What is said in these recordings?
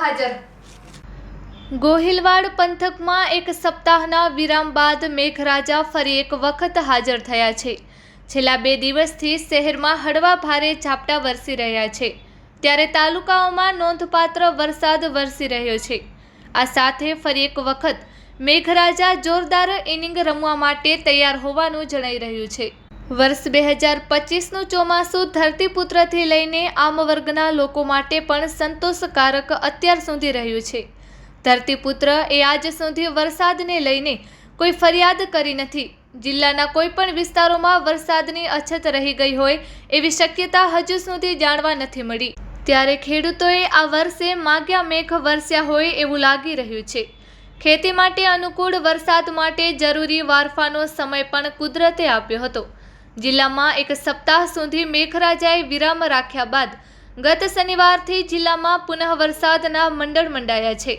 હાજર ગોહિલવાડ પંથકમાં એક સપ્તાહના વિરામ બાદ મેઘરાજા ફરી એક વખત હાજર થયા છે. છેલ્લા બે દિવસથી શહેરમાં હળવા ભારે ઝાપટા વરસી રહ્યા છે. ત્યારે તાલુકાઓમાં નોંધપાત્ર વરસાદ વરસી રહ્યો છે. આ સાથે ફરી એક વખત મેઘરાજા જોરદાર ઇનિંગ રમવા માટે તૈયાર હોવાનું જણાઈ રહ્યું છે. વર્ષ બે હજાર પચીસનું ચોમાસું ધરતીપુત્રથી લઈને આમ વર્ગના લોકો માટે પણ સંતોષકારક અત્યાર સુધી રહ્યું છે. ધરતીપુત્ર એ આજ સુધી વરસાદને લઈને કોઈ ફરિયાદ કરી નથી. જિલ્લાના કોઈ પણ વિસ્તારોમાં વરસાદની અછત રહી ગઈ હોય એવી શક્યતા હજુ સુધી જાણવા નથી મળી. ત્યારે ખેડૂતોએ આ વર્ષે માગ્યા મેઘ વરસ્યા હોય એવું લાગી રહ્યું છે. ખેતી માટે અનુકૂળ વરસાદ માટે જરૂરી વારફાનો સમય પણ કુદરતે આપ્યો હતો. જિલ્લામાં એક સપ્તાહ સુધી મેઘરાજાએ વિરામ રાખ્યા બાદ ગત શનિવારથી જિલ્લામાં પુનઃ વરસાદના મંડળ મંડાયા છે.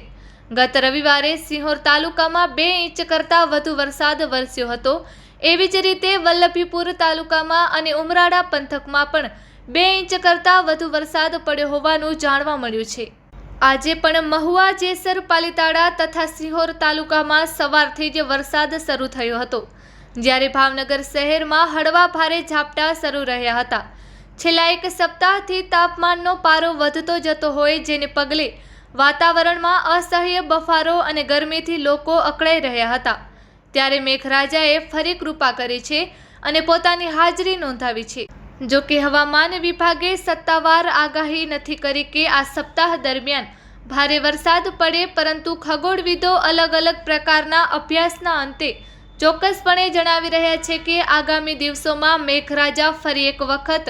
ગત રવિવારે સિંહોર તાલુકામાં બે ઇંચ કરતાં વધુ વરસાદ વરસ્યો હતો. એવી જ રીતે વલ્લભીપુર તાલુકામાં અને ઉમરાળા પંથકમાં પણ બે ઇંચ કરતાં વધુ વરસાદ પડ્યો હોવાનું જાણવા મળ્યું છે. આજે પણ મહુવા, જેસર, પાલીતાણા તથા સિંહોર તાલુકામાં સવારથી જ વરસાદ શરૂ થયો હતો. જ્યારે ભાવનગર શહેરમાં હળવા ભારે ઝાપટા શરૂ રહ્યા હતા. છેલ્લા એક સપ્તાહથી તાપમાનનો પારો વધતો જતો હોય જેને પગલે વાતાવરણમાં અસહ્ય બફારો અને ગરમીથી લોકો અકળાઈ રહ્યા હતા. ત્યારે મેઘરાજાએ ફરી કૃપા કરી છે અને પોતાની હાજરી નોંધાવી છે. જો કે હવામાન વિભાગે સત્તાવાર આગાહી નથી કરી કે આ સપ્તાહ દરમિયાન ભારે વરસાદ પડે, પરંતુ ખગોળવિદો અલગ અલગ પ્રકારના અભ્યાસના અંતે ચોક્કસપણે જણાવી રહ્યા છે કે આગામી દિવસોમાં મેઘરાજા ફરી એક વખત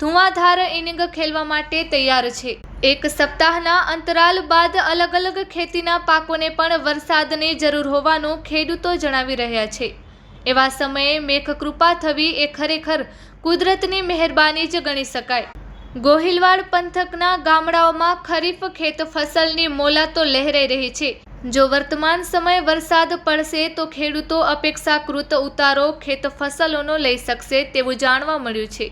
ધુઆધાર ઇનિંગ ખેલવા માટે તૈયાર છે. એક સપ્તાહના અંતરાલ બાદ અલગ અલગ ખેતીના પાકોને પણ વરસાદની જરૂર હોવાનું ખેડૂતો જણાવી રહ્યા છે. એવા સમયે મેઘકૃપા થવી એ ખરેખર કુદરતની મહેરબાની જ ગણી શકાય. ગોહિલવાડ પંથકના ગામડાઓમાં ખરીફ ખેત ફસલની મોલાતો લહેરાઈ રહી છે. જો વર્તમાન સમયે વરસાદ પડશે તો ખેડૂતો અપેક્ષાકૃત ઉતારો ખેત ફસલોનો લઈ શકશે તેવું જાણવા મળ્યું છે.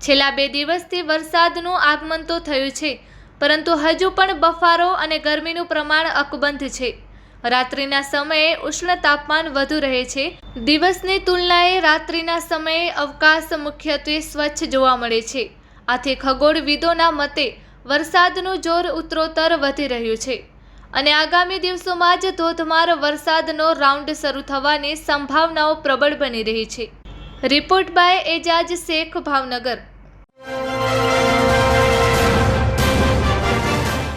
છેલ્લા બે દિવસથી વરસાદનું આગમન તો થયું છે, પરંતુ હજુ પણ બફારો અને ગરમીનું પ્રમાણ અકબંધ છે. રાત્રિના સમયે ઉષ્ણ તાપમાન વધુ રહે છે. દિવસની તુલનાએ રાત્રિના સમયે અવકાશ મુખ્યત્વે સ્વચ્છ જોવા મળે છે. આથી ખગોળવિદોના મતે વરસાદનું જોર ઉત્તરોત્તર વધી રહ્યું છે. અને આગામી દિવસોમાં જ ધોધમાર વરસાદનો રાઉન્ડ શરૂ થવાની સંભાવનાઓ પ્રબળ બની રહી છે. Report by Ejaz Shaikh Bhavnagar.